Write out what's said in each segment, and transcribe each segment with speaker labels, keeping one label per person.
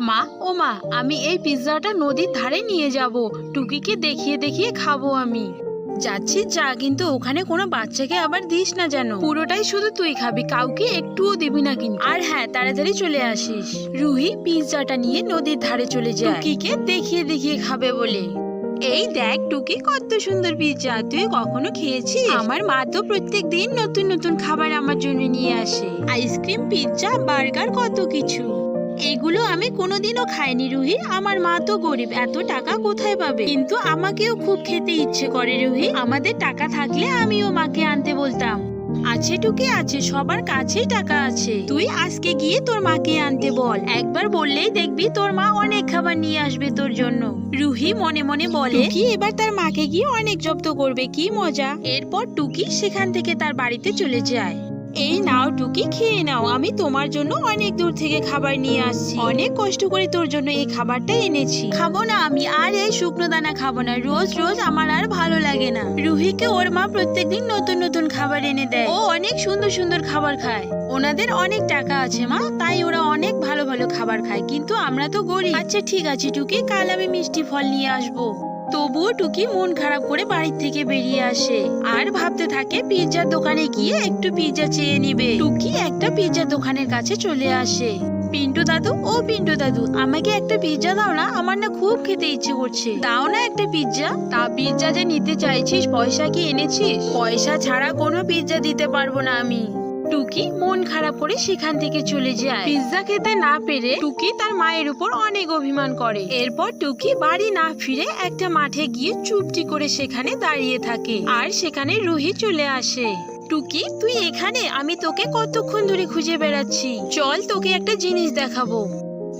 Speaker 1: মা, ও মা, আমি এই পিৎজাটা নদীর ধারে নিয়ে যাব। টুকিকে দেখিয়ে দেখিয়ে খাব আমি। যাচ্ছি, যা, কিন্তু ওখানে কোনো বাচ্চাকে আবার দিস না যেন। পুরোটাই শুধু তুই খাবি, কাউকে একটুও দিবি না কিন্তু। আর হ্যাঁ তাড়াতাড়ি চলে আসিস। রুহি পিৎজাটা নিয়ে নদীর ধারে চলে যায়। টুকিকে দেখিয়ে দেখিয়ে খাবে বলে। এই দেখ, টুকি, কত সুন্দর পিৎজা। তুই কখনো খেয়েছিস? আমার মা তো প্রত্যেক দিন নতুন নতুন খাবার আমার জন্য নিয়ে আসে। আইসক্রিম, পিৎজা, বার্গার, কত কিছু। এগুলো আমি কোনোদিনও খাইনি রুহি। আমার মা তো গরিব এত টাকা কোথায় পাবে? কিন্তু আমাকেও খুব খেতে ইচ্ছে করে রুহি। আমাদের টাকা থাকলে আমিও মাকে আনতে বলতাম। আছে টুকি আছে সবার কাছেই টাকা আছে। তুই আজকে গিয়ে তোর মাকে আনতে বল। একবার বললেই দেখবি তোর মা অনেক খাবার নিয়ে আসবে তোর জন্য। রুহি মনে মনে বলে কি এবার তার মাকে গিয়ে অনেক জব্দ করবে কি মজা। এরপর টুকি সেখান থেকে তার বাড়িতে চলে যায়। এই নাও, টুকি, খেয়ে নাও। আমি তোমার জন্য অনেক দূর থেকে খাবার নিয়ে আসছি। অনেক কষ্ট করে তোর জন্য এই খাবারটা এনেছি। খাব না আমি, আর এই শুকনো দানা খাব না। রোজ রোজ আমার আর ভালো লাগে না। রুহিকে ওর মা প্রত্যেকদিন নতুন নতুন খাবার এনে দেয়। ও অনেক সুন্দর সুন্দর খাবার খায়। ওনাদের অনেক টাকা আছে মা, তাই ওরা অনেক ভালো ভালো খাবার খায়। কিন্তু আমরা তো গরিব। আচ্ছা ঠিক আছে, টুকি, কাল আমি মিষ্টি ফল নিয়ে আসব। তবুও টুকি মন খারাপ করে বাড়ির থেকে বেরিয়ে আসে। আর ভাবতে থাকে, পিৎজার দোকানে গিয়ে একটু পিৎজা চেয়ে নিবে। টুকি একটা পিৎজা দোকানের কাছে চলে আসে। পিন্টু দাদু, ও পিন্টু দাদু, আমাকে একটা পিৎজা দাও না, আমার না খুব খেতে ইচ্ছে করছে। দাও না একটা পিৎজা। তা পিৎজা যে নিতে চাইছিস, পয়সা কি এনেছিস? পয়সা ছাড়া কোনো পিৎজা দিতে পারব না আমি। টুকি মন খারাপ করে সেখান থেকে চলে যায়। পিৎজা খেতে না পেরে টুকি তার মায়ের উপর অনেক অভিমান করে। এরপর টুকি বাড়ি না ফিরে একটা মাঠে গিয়ে চুপটি করে সেখানে দাঁড়িয়ে থাকে আর সেখানে রুহি চলে আসে। টুকি তুই এখানে? আমি তোকে কতক্ষণ ধরে খুঁজে বেড়াচ্ছি। চল তোকে একটা জিনিস দেখাবো।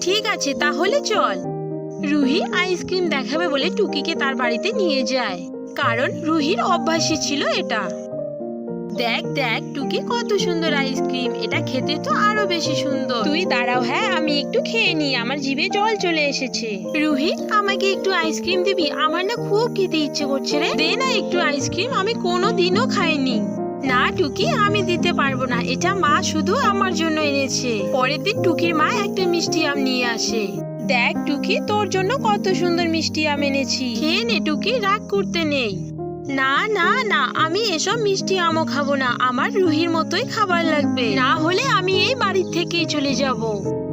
Speaker 1: ঠিক আছে তাহলে চল। রুহি আইসক্রিম দেখাবে বলে টুকিকে তার বাড়িতে নিয়ে যায়। কারণ রুহির অভ্যাসই ছিল এটা। দেখ দেখ, টুকি কত সুন্দর আইসক্রিম এটা খেতে তো আরও বেশি সুন্দর। তুই দাঁড়াও হ্যাঁ আমি একটু খেয়ে নি আমার জিভে জল চলে এসেছে। রুহি, আমাকে একটু আইসক্রিম দিবি? আমার না খুব খেতে ইচ্ছে করছে রে। দে না একটু আইসক্রিম আমি কোনো দিনও খাইনি। না, টুকি, আমি দিতে পারব না। এটা মা শুধু আমার জন্য এনেছে। পরের দিন টুকির মা একটা মিষ্টি আম নিয়ে আসে। দেখ, টুকি, তোর জন্য কত সুন্দর মিষ্টি আম এনেছি। খেয়ে নে, টুকি, রাগ করতে নেই। না না না এসব মিষ্টি আমও খাব না। আমার রুহির মতোই খাবার লাগবে। না হলে আমি এই বাড়ির থেকেই চলে যাব।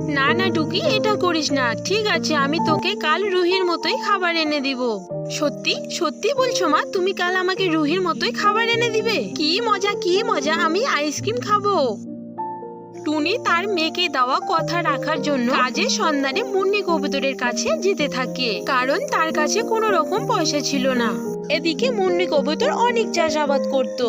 Speaker 1: না না, টুকি, এটা করিস না। ঠিক আছে, আমি তোকে কাল রুহির মতোই খাবার এনে দিব। সত্যি? সত্যি বলছো মা? তুমি কাল আমাকে রুহির মতোই খাবার এনে দিবে? কি মজা কি মজা, আমি আইসক্রিম খাব। টুনি তার মেয়েকে দেওয়া কথা রাখার জন্য কাজের সন্ধানে মুন্নি কবুতরের কাছে যেতে থাকে। কারণ তার কাছে কোনো রকম পয়সা ছিল না। এদিকে মুন্নি কবুতর অনেক চাষাবাদ করত।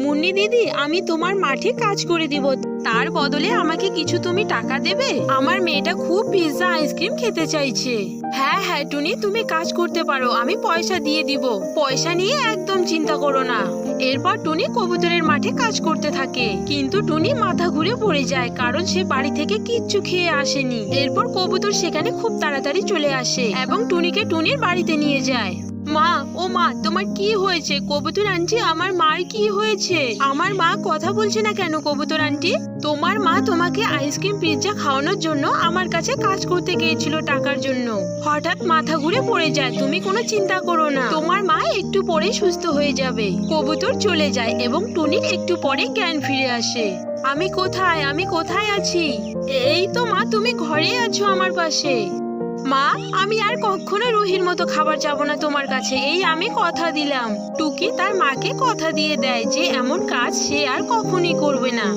Speaker 1: মুন্নি দিদি, আমি তোমার মাঠে কাজ করে দিব। তার বদলে আমাকে কিছু তুমি টাকা দেবে? আমার মেয়েটা খুব পিৎজা আইসক্রিম খেতে চাইছে। হ্যাঁ হ্যাঁ টুনি, তুমি কাজ করতে পারো, আমি পয়সা দিয়ে দিব। পয়সা নিয়ে একদম চিন্তা করো না। এরপর টুনি কবুতরের মাঠে কাজ করতে থাকে। কিন্তু টুনি মাথা ঘুরে পড়ে যায়, কারণ সে বাড়ি থেকে কিচ্ছু খেয়ে আসেনি। এরপর কবুতর সেখানে খুব তাড়াতাড়ি চলে আসে এবং টুনিকে টুনির বাড়িতে নিয়ে যায়। মা, ও মা, তোমার কি হয়েছে? কবুতর আন্টি, আমার মার কি হয়েছে? আমার মা কথা বলছে না কেন কবুতর আন্টি? তোমার মা তোমাকে আইসক্রিম, পিৎজা খাওয়ানোর জন্য আমার কাছে কাজ করতে গিয়েছিল টাকার জন্য। হঠাৎ মাথা ঘুরে পড়ে যায়, তুমি কোনো চিন্তা করো না। তোমার মা একটু পরে সুস্থ হয়ে যাবে। কবুতর চলে যায় এবং টুনির একটু পরে জ্ঞান ফিরে আসে। আমি কোথায়? আমি কোথায় আছি? এই তো মা, তুমি ঘরে আছো আমার পাশে। মা, আমি আর কখনো রুহির মতো খাবার যাব না তোমার কাছে। এই আমি কথা দিলাম। টুকি তার মাকে কথা দিয়ে দেয় যে, এমন কাজ সে আর কখনই করবে না।